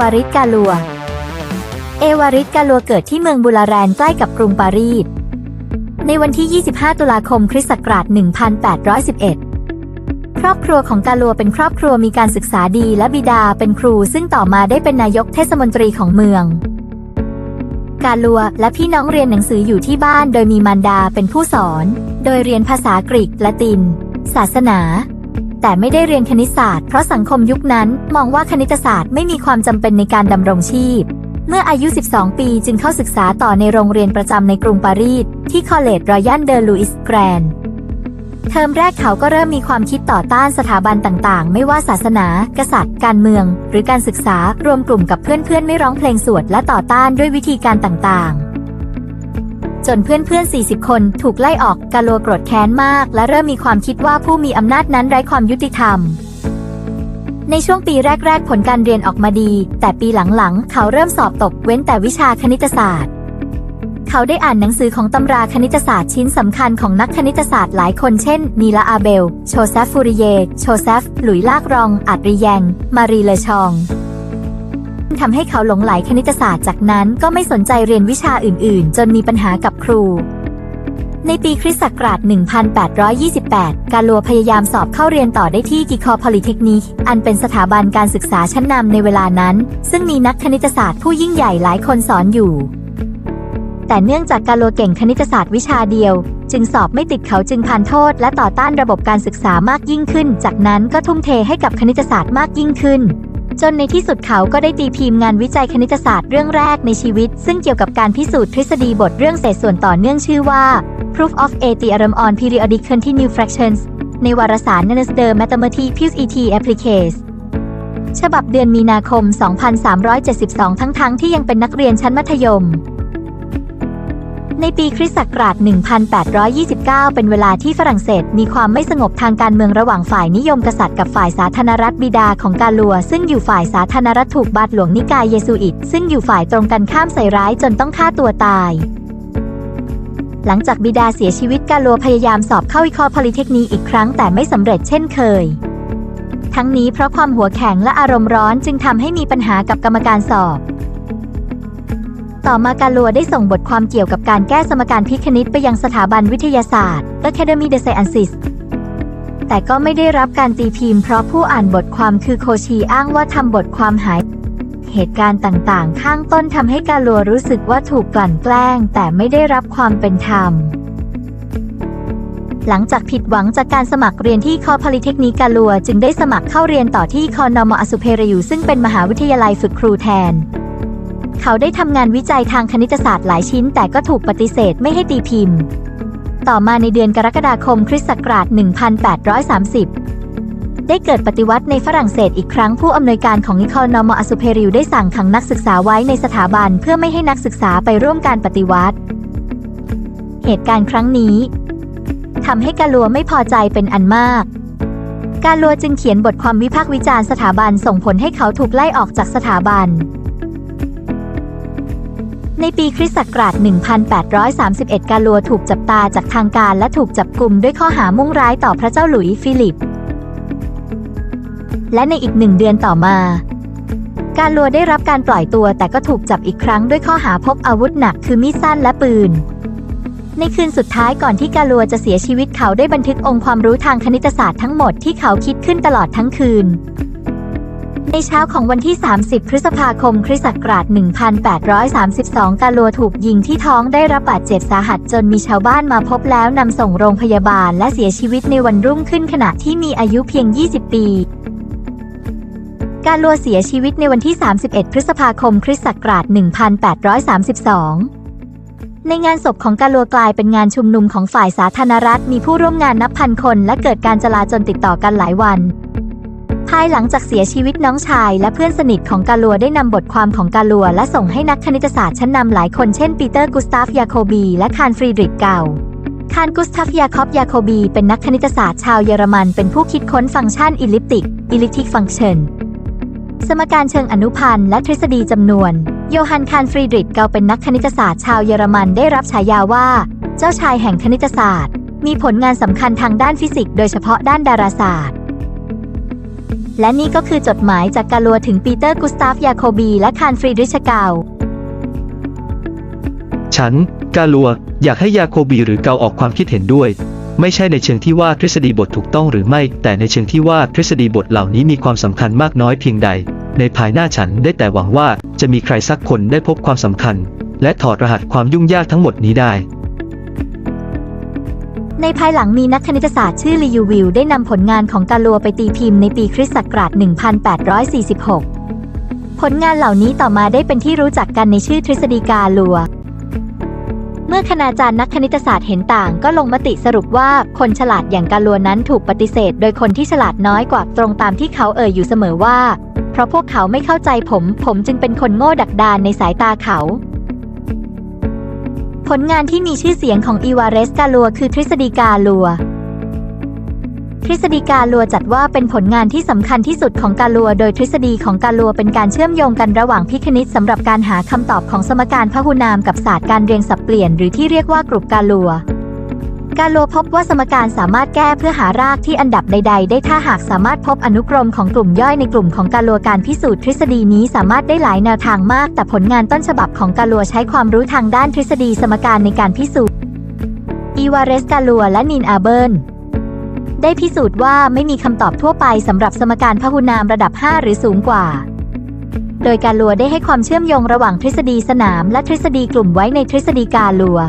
วาริสกาลัว เอวาริสกาลัวเกิดที่เมืองบูลาแรนใกล้กับกรุงปารีส ในวันที่ 25 ตุลาคม คริสต์ศักราช 1811 ครอบครัวของกาลัวเป็นครอบครัวมีการศึกษาดีและบิดาเป็นครูซึ่งต่อมาได้เป็นนายกเทศมนตรีของเมือง กาลัวและพี่น้องเรียนหนังสืออยู่ที่บ้านโดยมีมารดาเป็นผู้สอน โดยเรียนภาษากรีกละติน ศาสนา แต่ไม่ได้เรียนคณิตศาสตร์เพราะสังคมยุคนั้นมองว่าคณิตศาสตร์ไม่มีความจำเป็นในการดำรงชีพ เมื่ออายุ 12 ปีจึงเข้าศึกษาต่อในโรงเรียนประจำในกรุงปารีสที่คอเลจรอยัลเดอลุอิสแกรนเทอมแรกเขาก็เริ่มมีความคิดต่อต้านสถาบันต่างๆ ไม่ว่าศาสนา กษัตริย์ การเมือง หรือการศึกษารวมกลุ่มกับเพื่อนๆ ไม่ร้องเพลงสวดและต่อต้านด้วยวิธีการต่างๆ จนเพื่อนๆ 40 คนถูกไล่ออกกาโลโกรธแค้นมาก และเริ่มมีความคิดว่าผู้มีอำนาจนั้นไร้ความยุติธรรม ในช่วงปีแรก ๆ ผลการเรียนออกมาดี แต่ปีหลังๆ เขาเริ่มสอบตกเว้นแต่วิชาคณิตศาสตร์ เขาได้อ่านหนังสือของตำราคณิตศาสตร์ชิ้นสำคัญของนักคณิตศาสตร์หลายคนเช่นนีลาอาเบล โชเซฟฟูริเย โชเซฟ หลุยลากรองอัดริแยง มารีเลชอง ทำให้เขาหลงไหลคณิตศาสตร์จากนั้นก็ไม่สนใจเรียนวิชาอื่น ๆ จนมีปัญหากับครู ในปีคริสต์ศักราช 1828 กาลัวพยายามสอบเข้าเรียนต่อได้ที่กิคอพอลิเทคนิค อันเป็นสถาบันการศึกษาชั้นนำในเวลานั้น ซึ่งมีนักคณิตศาสตร์ผู้ยิ่งใหญ่หลายคนสอนอยู่ แต่เนื่องจากกาลัวเก่งคณิตศาสตร์วิชาเดียว จึงสอบไม่ติดเขาจึงผ่านโทษ และต่อต้านระบบการศึกษามากยิ่งขึ้น จากนั้นก็ทุ่มเทให้กับคณิตศาสตร์มากยิ่งขึ้น จนในที่สุดเขาก็ได้ตีพิมพ์งานวิจัยคณิตศาสตร์เรื่องแรกในชีวิต ซึ่งเกี่ยวกับการพิสูจน์ทฤษฎีบทเรื่องเศษส่วนต่อเนื่องชื่อว่า Proof of a Theorem on Periodic Continued Fractions ในวารสาร n a n u s d e r Mathematics et Applicates ฉบับเดือนมีนาคม 2372 ทั้งๆทที่ยังเป็นนักเรียนชั้นมัธยม ในปีคริสต์ศักราช 1829 เป็นเวลาที่ฝรั่งเศส มีความไม่สงบทางการเมืองระหว่างฝ่ายนิยมกษัตริย์กับฝ่ายสาธารณรัฐบิดาของกาลัว ซึ่งอยู่ฝ่ายสาธารณรัฐถูกบาทหลวงนิกายเยซูอิต ซึ่งอยู่ฝ่ายตรงกันข้ามใส่ร้ายจนต้องฆ่าตัวตายหลังจากบิดาเสียชีวิตกาลัวพยายามสอบเข้าวิคอพอลิเทคนีอีกครั้งแต่ไม่สำเร็จเช่นเคย ทั้งนี้เพราะความหัวแข็งและอารมณ์ร้อนจึงทำให้มีปัญหากับกรรมการสอบ ต่อมาการลัวได้ส่งบทความเกี่ยวกับการแก้สมการพิคณิตไปยังสถาบันวิทยาศาสตร์ Academy de Sciences แต่ก็ไม่ได้รับการตีพิมพ์เพราะผู้อ่านบทความคือโคชีอ้างว่าทำบทความหาย เหตุการณ์ต่างๆ ข้างต้นทำให้การลัวรู้สึกว่าถูกกลั่นแกล้ง แต่ไม่ได้รับความเป็นธรรมหลังจากผิดหวังจากการสมัครเรียนที่คอพลิเทคนิกกาลัว จึงได้สมัครเข้าเรียนต่อที่คอนอมอสุเพรยูซึ่งเป็นมหาวิทยาลัยฝึกครูแทน เขาได้ทำงานวิจัยทางคณิตศาสตร์หลายชิ้น แต่ก็ถูกปฏิเสธไม่ให้ตีพิมพ์ ต่อมาในเดือนกรกฎาคมคริสต์ศักราช 1830 ได้เกิดปฏิวัติในฝรั่งเศสอีกครั้งผู้อำนวยการของนิคอนอมอสุเพริวได้สั่งขังนักศึกษาไว้ในสถาบันเพื่อไม่ให้นักศึกษาไปร่วมการปฏิวัติ เหตุการณ์ครั้งนี้ทำให้กาลัวไม่พอใจเป็นอันมากกาลัวจึงเขียนบทความวิพากษ์วิจารณ์สถาบันส่งผลให้เขาถูกไล่ออกจากสถาบัน ในปีคริสต์ศักราช 1831 กาลัวถูกจับตาจากทางการและถูกจับกลุ่มด้วยข้อหามุ่งร้ายต่อพระเจ้าหลุยส์ฟิลิป และในอีกหนึ่งเดือนต่อมา กาลัวได้รับการปล่อยตัวแต่ก็ถูกจับอีกครั้งด้วยข้อหาพกอาวุธหนักคือมีดสั้นและปืน ในคืนสุดท้ายก่อนที่กาลัวจะเสียชีวิตเขาได้บันทึกองค์ความรู้ทางคณิตศาสตร์ทั้งหมดที่เขาคิดขึ้นตลอดทั้งคืน ในเช้าของวันที่ 30 พฤษภาคม คริสต์ศักราช 1832 กาลัวถูกยิงที่ท้องได้รับบาดเจ็บสาหัสจนมีชาวบ้านมาพบแล้วนำส่งโรงพยาบาลและเสียชีวิตในวันรุ่งขึ้นขณะที่มีอายุเพียง 20 ปีกาลัวเสียชีวิตในวันที่ 31 พฤษภาคม คริสต์ศักราช 1832 ในงานศพของกาลัวกลายเป็นงานชุมนุมของฝ่ายสาธารณรัฐ มีผู้ร่วมงานนับพันคน และเกิดการจลาจลติดต่อกันหลายวัน ภายหลังจากเสียชีวิตน้องชายและเพื่อนสนิทของกาลัวได้นำบทความของกาลัวและส่งให้นักคณิตศาสตร์ชั้นนำหลายคนเช่นปีเตอร์กุสตาฟยาโคบีและคารฟรีดริกเกาคารกุสตัฟยาคอบยาโคบีเป็นนักคณิตศาสตร์ชาวเยอรมันเป็นผู้คิดค้นฟังก์ชันอิลิปติกอิลลิปติกฟังก์ชันสมการเชิงอนุพันธ์และทฤษฎีจำนวน โยฮันคารฟรีดริกเกาเป็นนักคณิตศาสตร์ชาวเยอรมันได้รับฉายาว่า เจ้าชายแห่งคณิตศาสตร์ มีผลงานสำคัญทางด้านฟิสิกส์โดยเฉพาะด้านดาราศาสตร์ และนี่ก็คือจดหมายจากกาลัวถึงปีเตอร์กุสตาฟยาโคบี และคารฟรีดริชเกาฉัน กาลัว อยากให้ยาโคบีหรือเกาออกความคิดเห็นด้วย ไม่ใช่ในเชิงที่ว่าทฤษฎีบทถูกต้องหรือไม่ แต่ในเชิงที่ว่าทฤษฎีบทเหล่านี้มีความสำคัญมากน้อยเพียงใด ในภายหน้าฉันได้แต่หวังว่าจะมีใครสักคนได้พบความสำคัญ และถอดรหัสความยุ่งยากทั้งหมดนี้ได้ ในภายหลังมีนักคณิตศาสตร์ชื่อลียูวิลได้นำผลงานของกาลัวไปตีพิมพ์ในปีคริสต์ศักราช 1846 ผลงานเหล่านี้ต่อมาได้เป็นที่รู้จักกันในชื่อทฤษฎีกาลัว เมื่อคณาจารย์นักคณิตศาสตร์เห็นต่างก็ลงมติสรุปว่าคนฉลาดอย่างกาลัวนั้นถูกปฏิเสธ โดยคนที่ฉลาดน้อยกว่าตรงตามที่เขาเอ่ยอยู่เสมอว่า เพราะพวกเขาไม่เข้าใจผม ผมจึงเป็นคนโง่ดักดานในสายตาเขา ลงานที่มีชื่อเสียงของอีวาเรสกาลัวคือทฤษฎีกาลัว ทฤษฎีกาลัวจัดว่าเป็นผลงานที่สำคัญที่สุดของกาลัว โดยทฤษฎีของกาลัวเป็นการเชื่อมโยงกันระหว่างพิคณิตสำหรับการหาคำตอบของสมการพหุนามกับศาสตร์การเรียงสับเปลี่ยน หรือที่เรียกว่ากลุ่มกาลัว กาลัวพบว่าสมการสามารถแก้เพื่อหารากที่อันดับใด ๆ ได้ถ้าหากสามารถพบอนุกรมของกลุ่มย่อยในกลุ่มของกาลัวการพิสูจน์ทฤษฎีนี้สามารถได้หลายแนวทางมาก แต่ผลงานต้นฉบับของกาลัวใช้ความรู้ทางด้านทฤษฎีสมการในการพิสูจน์อีวาเรสกาลัวและนินอาเบิร์นได้พิสูจน์ว่าไม่มีคำตอบทั่วไปสำหรับสมการพหุนามระดับ 5 หรือสูงกว่า โดยกาลัวได้ให้ความเชื่อมโยงระหว่างทฤษฎีสนามและทฤษฎีกลุ่มไว้ในทฤษฎีกาลัว